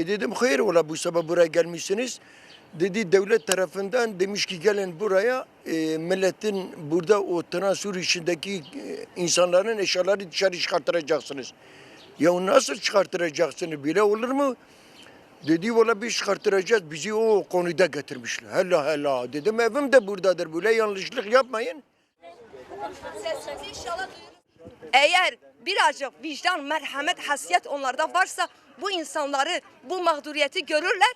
E dedim hayır ola bu sabah buraya gelmişsiniz. Dedi devlet tarafından demiş ki gelin buraya e, milletin burada oturan sur içindeki e, insanların eşyaları dışarı çıkartıracaksınız. Ya nasıl çıkartıracaksınız bile olur mu? Dedi valla biz çıkartıracağız. Bizi o konuda getirmişler. Hella hella. Dedim evim de buradadır. Böyle yanlışlık yapmayın. Eğer birazcık vicdan, merhamet, hasiyet onlarda varsa bu insanları, bu mağduriyeti görürler.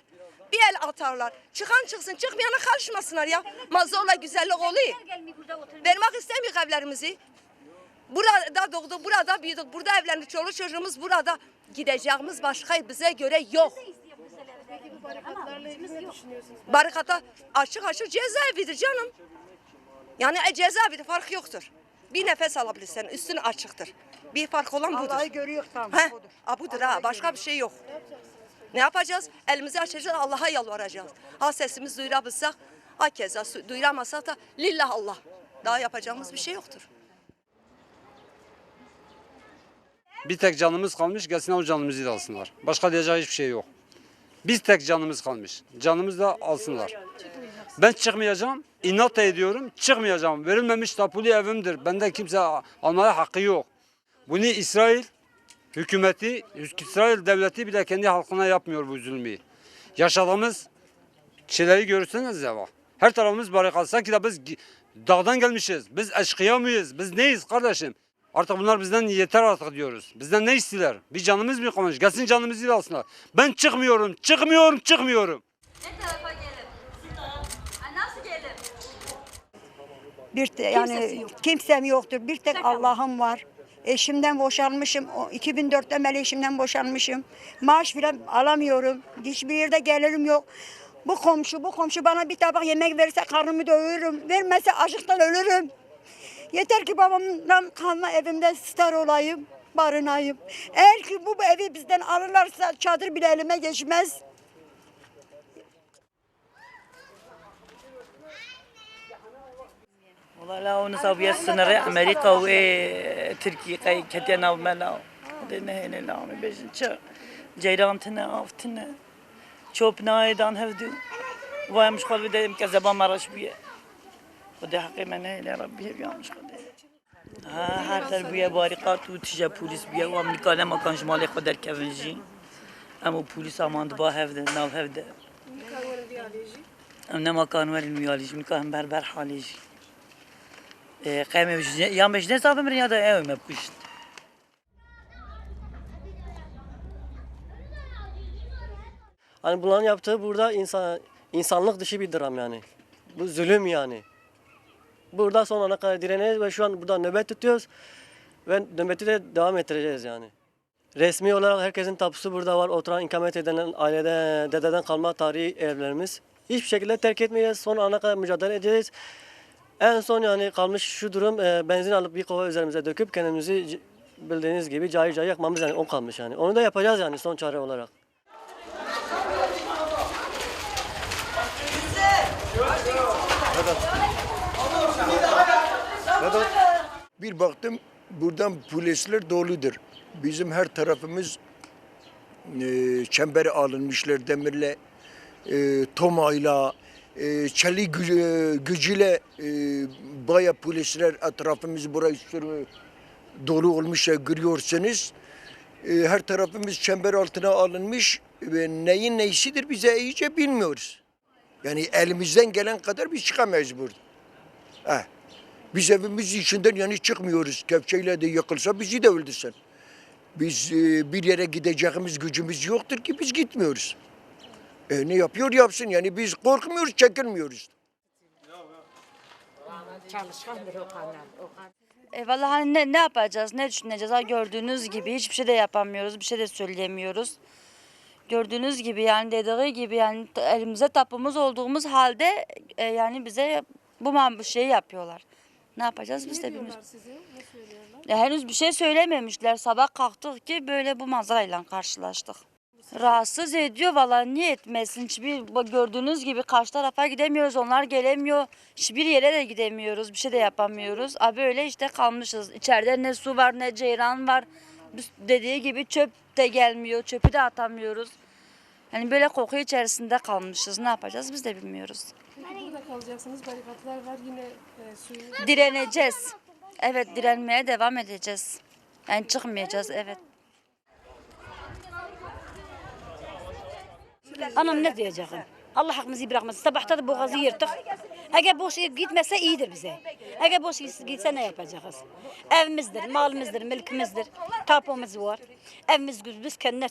Bir el atarlar. Çıkan çıksın, çıkmayana karışmasınlar ya. Mazorla güzellik oluyor. Vermek istemiyor evlerimizi. Burada doğduk, burada büyüdük, burada evlendik, çoluk çocuğumuz burada. Gideceğimiz başka bize göre yok. Barikata açık açık cezaevidir canım. Yani e, cezaevi fark yoktur. Bir nefes alabilirsin, üstün açıktır. Bir fark olan budur. Allah'ı görüyor tam. He, budur. ha budur ha, başka bir şey yok. Ne yapacağız? Elimizi açacağız, Allah'a yalvaracağız. Ha sesimizi duyurabilsek, ha keza duyuramazsak da lillah Allah. Daha yapacağımız bir şey yoktur. Bir tek canımız kalmış gelsinler o canımızı da alsınlar. Başka diyecek hiçbir şey yok. Biz tek canımız kalmış. Canımızı da alsınlar. Ben çıkmayacağım. İnat ediyorum. Çıkmayacağım. Verilmemiş tapulu evimdir. Bende kimse almaya hakkı yok. Bunu İsrail hükümeti, İsrail devleti bile kendi halkına yapmıyor bu zulmü. Yaşadığımız şeyleri görürseniz ya bak. Her tarafımız barikat. Sanki de biz dağdan gelmişiz. Biz eşkıya mıyız? Biz neyiz kardeşim? Artık bunlar bizden yeter artık diyoruz. Bizden ne istiyorlar? Bir canımız mı kalmış? Gelsin canımızı alsınlar. Ben çıkmıyorum, çıkmıyorum, çıkmıyorum. Ne tarafa gelin? Ha, Nasıl gelin? Bir te- yani kimsem yoktur. Bir tek Allah'ım var. Eşimden boşanmışım. O 2004'ten beri eşimden boşanmışım. Maaş filan alamıyorum. Hiçbir yerde gelirim yok. Bu komşu, bu komşu bana bir tabak yemek verirse karnımı doyururum. Vermezse açlıktan ölürüm. Yeter ki babamdan kalma evimde star olayım, barınayım. Eğer ki bu evi bizden alırlarsa çadır bile elime geçmez. والله لا ونصاب يسنر امريكا و تركيا قي كتنا وملا دنا هنا لا بيجن شا جيرانتنا افتنا شوب نايدان هفدو وای مشغول بدیم که زبان مرش بیه خدا حقی من هیله ربی بیا مشغول ها هر در بیه باریقات و تیجا پولیس بیه و امریکا لما کان شمال خود در کونجی اما پولیس اماند با هفده ناو هفده ام نما کان ولی میالیش میکاهم بر بر حالیش قيمة يا مش نصاب من رياضة ايه ما بكشت Hani bunların yaptığı burada insan insanlık dışı bir dram yani. Bu zulüm yani. Burada son ana kadar direneceğiz ve şu an burada nöbet tutuyoruz. Ve nöbeti de devam ettireceğiz yani. Resmi olarak herkesin tapusu burada var. Oturan, ikamet eden ailede, dededen kalma tarihi evlerimiz. Hiçbir şekilde terk etmeyeceğiz. Son ana kadar mücadele edeceğiz. En son yani kalmış şu durum e, benzin alıp bir kova üzerimize döküp kendimizi bildiğiniz gibi cayır cayır yakmamız yani o kalmış yani. Onu da yapacağız yani son çare olarak. Bir baktım buradan polisler doludur. Bizim her tarafımız e, çembere alınmışlar demirle, e, tomayla, e, çelik gücü- gücüyle e, baya polisler etrafımız burayı sürü dolu olmuş görüyorsunuz. E, her tarafımız çember altına alınmış ve neyin neysidir bize iyice bilmiyoruz. Yani elimizden gelen kadar biz çıkamayız burada. Heh. Biz evimiz içinden yani çıkmıyoruz. Kepçeyle de yakılsa bizi de öldürsen. Biz e, bir yere gideceğimiz gücümüz yoktur ki biz gitmiyoruz. E, ne yapıyor yapsın yani biz korkmuyoruz, çekilmiyoruz. E vallahi hani ne, ne yapacağız, ne düşüneceğiz? Ha, gördüğünüz gibi hiçbir şey de yapamıyoruz, bir şey de söyleyemiyoruz. Gördüğünüz gibi yani dediği gibi yani elimize tapımız olduğumuz halde e, yani bize bu man- bu şeyi yapıyorlar. Ne yapacağız biz de bilmiyoruz. Ya henüz bir şey söylememişler. Sabah kalktık ki böyle bu manzarayla karşılaştık. Rahatsız ediyor valla niye etmesin? Hiçbir gördüğünüz gibi karşı tarafa gidemiyoruz. Onlar gelemiyor. Hiçbir yere de gidemiyoruz. Bir şey de yapamıyoruz. Abi öyle işte kalmışız. İçeride ne su var ne ceyran var. Biz dediği gibi çöp de gelmiyor. Çöpü de atamıyoruz. Yani böyle koku içerisinde kalmışız. Ne yapacağız biz de bilmiyoruz. Burada kalacaksınız. Barikatlar var. Yine e, suyu Direneceğiz. Evet direnmeye devam edeceğiz. Yani çıkmayacağız evet. Anam ne diyeceğim? Allah hakkımızı bırakmasın. Sabahta da boğazı yırtık. Eğer boş gitmese iyidir bize. Eğer boş gitse ne yapacağız? Evimizdir, malımızdır, mülkümüzdür. Tapumuz var. Evimiz biz kendine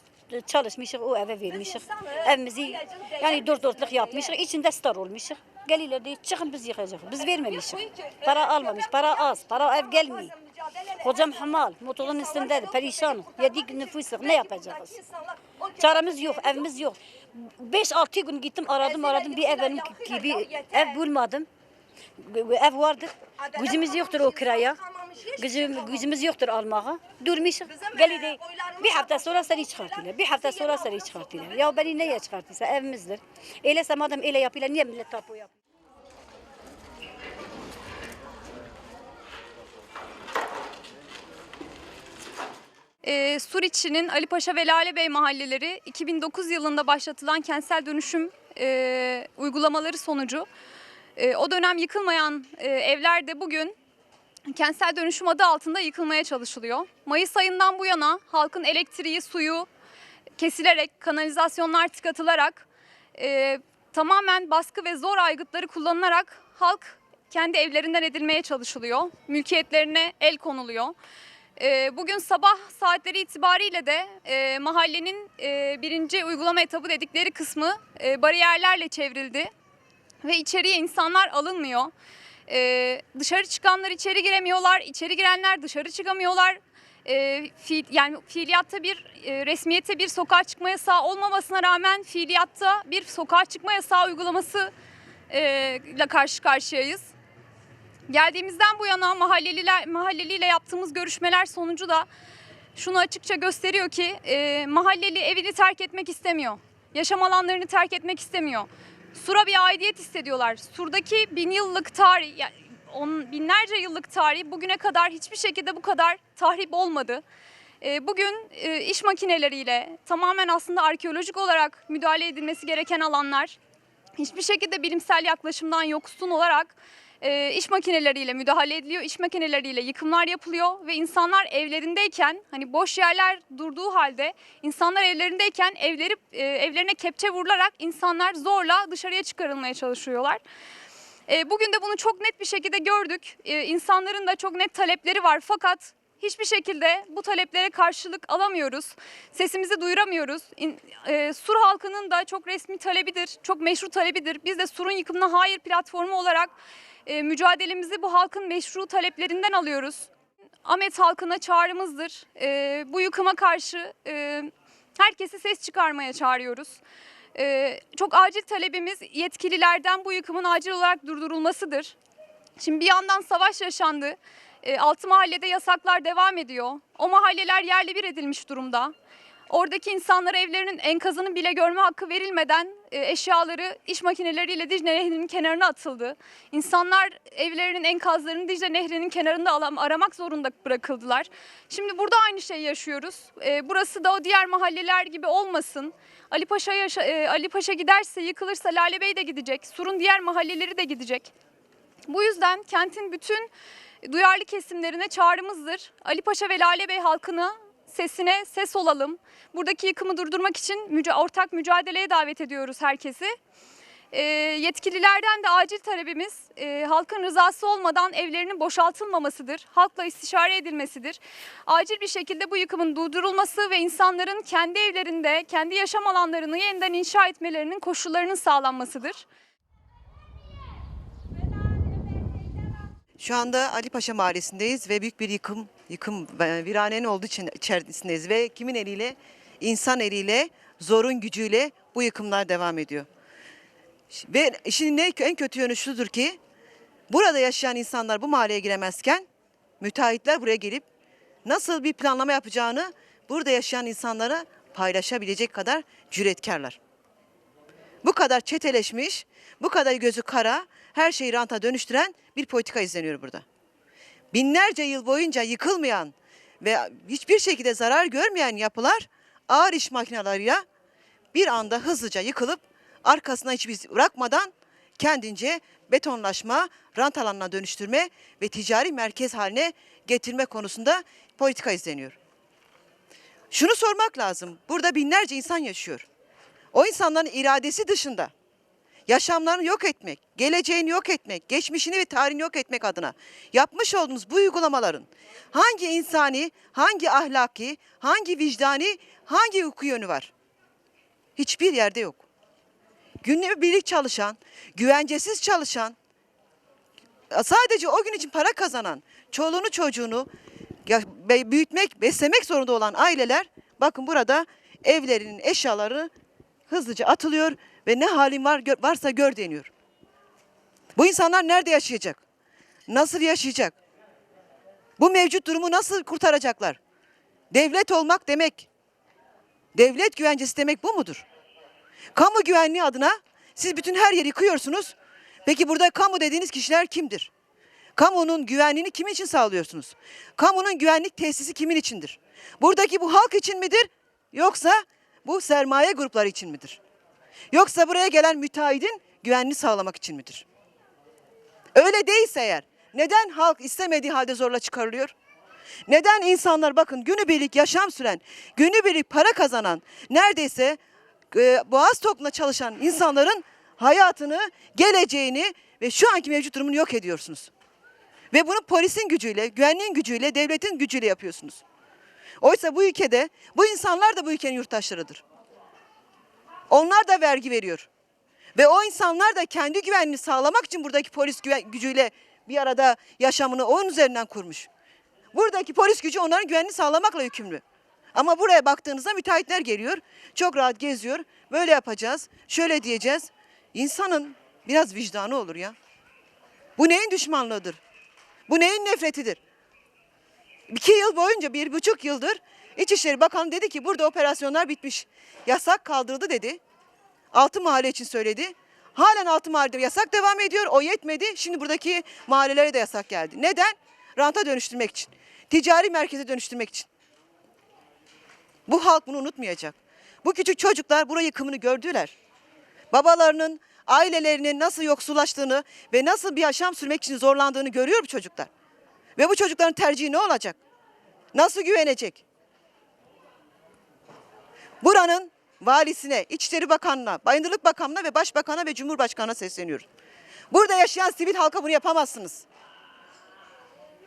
çalışmışız, o eve vermişiz. Evimizi yani dört dörtlük yapmışız, içinde star olmuşuz. Geliyorlar diye çıkın biz yıkacağız. Biz vermemişiz. Para almamış, para az, para ev gelmiyor. Hocam hamal, motorun üstündedir, perişan. Yedik nüfusuk, ne yapacağız? Çaremiz yok, evimiz yok. 5-6 gün gittim aradım aradım bir ev benim gibi ev bulmadım. Ev vardır. Gücümüz yoktur o kiraya. Gücüm, gücümüz yoktur almaya. Durmuşum. Geli de bir hafta sonra seni çıkartıyorlar. Bir hafta sonra seni çıkartıyorlar. Ya beni neye çıkartıyorsa evimizdir. Öyleyse madem öyle yapıyorlar niye millet tapu yapıyor? Ee, Suriçi'nin Ali Paşa ve Lale Bey mahalleleri 2009 yılında başlatılan kentsel dönüşüm e, uygulamaları sonucu e, o dönem yıkılmayan e, evler de bugün kentsel dönüşüm adı altında yıkılmaya çalışılıyor. Mayıs ayından bu yana halkın elektriği, suyu kesilerek, kanalizasyonlar tıkatılarak e, tamamen baskı ve zor aygıtları kullanılarak halk kendi evlerinden edilmeye çalışılıyor. Mülkiyetlerine el konuluyor. E, bugün sabah saatleri itibariyle de e, mahallenin e, birinci uygulama etabı dedikleri kısmı e, bariyerlerle çevrildi ve içeriye insanlar alınmıyor. E, dışarı çıkanlar içeri giremiyorlar, içeri girenler dışarı çıkamıyorlar. Yani fiiliyatta bir e, resmiyette bir sokağa çıkma yasağı olmamasına rağmen fiiliyatta bir sokağa çıkma yasağı uygulaması ile karşı karşıyayız. Geldiğimizden bu yana mahalleliler, mahalleliyle yaptığımız görüşmeler sonucu da şunu açıkça gösteriyor ki e, mahalleli evini terk etmek istemiyor. Yaşam alanlarını terk etmek istemiyor. Sur'a bir aidiyet hissediyorlar. Sur'daki bin yıllık tarih, on, binlerce yıllık tarih bugüne kadar hiçbir şekilde bu kadar tahrip olmadı. E, bugün e, iş makineleriyle tamamen aslında arkeolojik olarak müdahale edilmesi gereken alanlar hiçbir şekilde bilimsel yaklaşımdan yoksun olarak e, iş makineleriyle müdahale ediliyor. İş makineleriyle yıkımlar yapılıyor ve insanlar evlerindeyken hani boş yerler durduğu halde insanlar evlerindeyken evleri e, evlerine kepçe vurularak insanlar zorla dışarıya çıkarılmaya çalışıyorlar. E, bugün de bunu çok net bir şekilde gördük. E, insanların da çok net talepleri var fakat hiçbir şekilde bu taleplere karşılık alamıyoruz. Sesimizi duyuramıyoruz. E, Sur halkının da çok resmi talebidir, çok meşru talebidir. Biz de Sur'un yıkımına hayır platformu olarak e, mücadelemizi bu halkın meşru taleplerinden alıyoruz. Ahmet halkına çağrımızdır. E, bu yıkıma karşı e, herkesi ses çıkarmaya çağırıyoruz. E, çok acil talebimiz yetkililerden bu yıkımın acil olarak durdurulmasıdır. Şimdi bir yandan savaş yaşandı. E, altı mahallede yasaklar devam ediyor. O mahalleler yerle bir edilmiş durumda. Oradaki insanlara evlerinin enkazını bile görme hakkı verilmeden e, eşyaları iş makineleriyle Dicle Nehri'nin kenarına atıldı. İnsanlar evlerinin enkazlarını Dicle Nehri'nin kenarında aramak zorunda bırakıldılar. Şimdi burada aynı şeyi yaşıyoruz. E, burası da o diğer mahalleler gibi olmasın. Ali Paşa yaşa- e, Ali Paşa giderse, yıkılırsa Lale Bey de gidecek. Sur'un diğer mahalleleri de gidecek. Bu yüzden kentin bütün duyarlı kesimlerine çağrımızdır. Ali Paşa ve Lale Bey halkını sesine ses olalım. Buradaki yıkımı durdurmak için müca- ortak mücadeleye davet ediyoruz herkesi. Ee, yetkililerden de acil talebimiz e, halkın rızası olmadan evlerinin boşaltılmamasıdır. Halkla istişare edilmesidir. Acil bir şekilde bu yıkımın durdurulması ve insanların kendi evlerinde, kendi yaşam alanlarını yeniden inşa etmelerinin koşullarının sağlanmasıdır. Şu anda Ali Paşa Mahallesi'ndeyiz ve büyük bir yıkım, yıkım e, viranenin olduğu için içerisindeyiz ve kimin eliyle? İnsan eliyle, zorun gücüyle bu yıkımlar devam ediyor. Ve işin ne, en kötü yönü şudur ki burada yaşayan insanlar bu mahalleye giremezken müteahhitler buraya gelip nasıl bir planlama yapacağını burada yaşayan insanlara paylaşabilecek kadar cüretkarlar. Bu kadar çeteleşmiş, bu kadar gözü kara, her şeyi ranta dönüştüren bir politika izleniyor burada. Binlerce yıl boyunca yıkılmayan ve hiçbir şekilde zarar görmeyen yapılar ağır iş makineleriyle bir anda hızlıca yıkılıp arkasına hiçbir iz bırakmadan kendince betonlaşma, rant alanına dönüştürme ve ticari merkez haline getirme konusunda politika izleniyor. Şunu sormak lazım. Burada binlerce insan yaşıyor. O insanların iradesi dışında yaşamlarını yok etmek, geleceğini yok etmek, geçmişini ve tarihini yok etmek adına yapmış olduğunuz bu uygulamaların hangi insani, hangi ahlaki, hangi vicdani, hangi hukuki yönü var? Hiçbir yerde yok. Günübirlik çalışan, güvencesiz çalışan, sadece o gün için para kazanan, çoluğunu çocuğunu büyütmek, beslemek zorunda olan aileler bakın burada evlerinin eşyaları hızlıca atılıyor ve ne halin var gör- varsa gör deniyor. Bu insanlar nerede yaşayacak? Nasıl yaşayacak? Bu mevcut durumu nasıl kurtaracaklar? Devlet olmak demek, devlet güvencesi demek bu mudur? Kamu güvenliği adına siz bütün her yeri yıkıyorsunuz. Peki burada kamu dediğiniz kişiler kimdir? Kamunun güvenliğini kimin için sağlıyorsunuz? Kamunun güvenlik tesisi kimin içindir? Buradaki bu halk için midir? Yoksa bu sermaye grupları için midir? Yoksa buraya gelen müteahhidin güvenliğini sağlamak için midir? Öyle değilse eğer neden halk istemediği halde zorla çıkarılıyor? Neden insanlar bakın günübirlik yaşam süren, günübirlik para kazanan, neredeyse e, boğaz toplumunda çalışan insanların hayatını, geleceğini ve şu anki mevcut durumunu yok ediyorsunuz. Ve bunu polisin gücüyle, güvenliğin gücüyle, devletin gücüyle yapıyorsunuz. Oysa bu ülkede bu insanlar da bu ülkenin yurttaşlarıdır. Onlar da vergi veriyor. Ve o insanlar da kendi güvenliğini sağlamak için buradaki polis güven- gücüyle bir arada yaşamını onun üzerinden kurmuş. Buradaki polis gücü onların güvenliğini sağlamakla yükümlü. Ama buraya baktığınızda müteahhitler geliyor. Çok rahat geziyor. Böyle yapacağız. Şöyle diyeceğiz. İnsanın biraz vicdanı olur ya. Bu neyin düşmanlığıdır? Bu neyin nefretidir? İki yıl boyunca, bir buçuk yıldır İçişleri Bakanı dedi ki burada operasyonlar bitmiş. Yasak kaldırıldı dedi. Altı mahalle için söyledi. Halen altı mahallede yasak devam ediyor. O yetmedi. Şimdi buradaki mahallelere de yasak geldi. Neden? Ranta dönüştürmek için. Ticari merkeze dönüştürmek için. Bu halk bunu unutmayacak. Bu küçük çocuklar burayı yıkımını gördüler. Babalarının, ailelerinin nasıl yoksullaştığını ve nasıl bir yaşam sürmek için zorlandığını görüyor bu çocuklar. Ve bu çocukların tercihi ne olacak? Nasıl güvenecek? Buranın valisine, İçişleri Bakanlığı'na, Bayındırlık Bakanlığı'na ve Başbakan'a ve Cumhurbaşkanı'na sesleniyorum. Burada yaşayan sivil halka bunu yapamazsınız.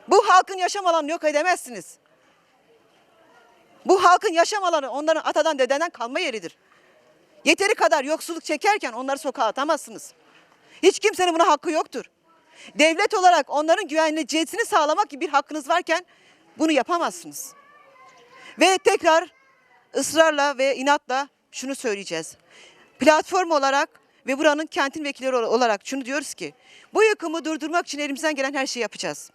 Bu halkın yaşam alanını yok edemezsiniz. Bu halkın yaşam alanı onların atadan dededen kalma yeridir. Yeteri kadar yoksulluk çekerken onları sokağa atamazsınız. Hiç kimsenin buna hakkı yoktur. Devlet olarak onların güvenlicesini sağlamak gibi bir hakkınız varken bunu yapamazsınız. Ve tekrar ısrarla ve inatla şunu söyleyeceğiz. Platform olarak ve buranın kentin vekilleri olarak şunu diyoruz ki bu yıkımı durdurmak için elimizden gelen her şeyi yapacağız.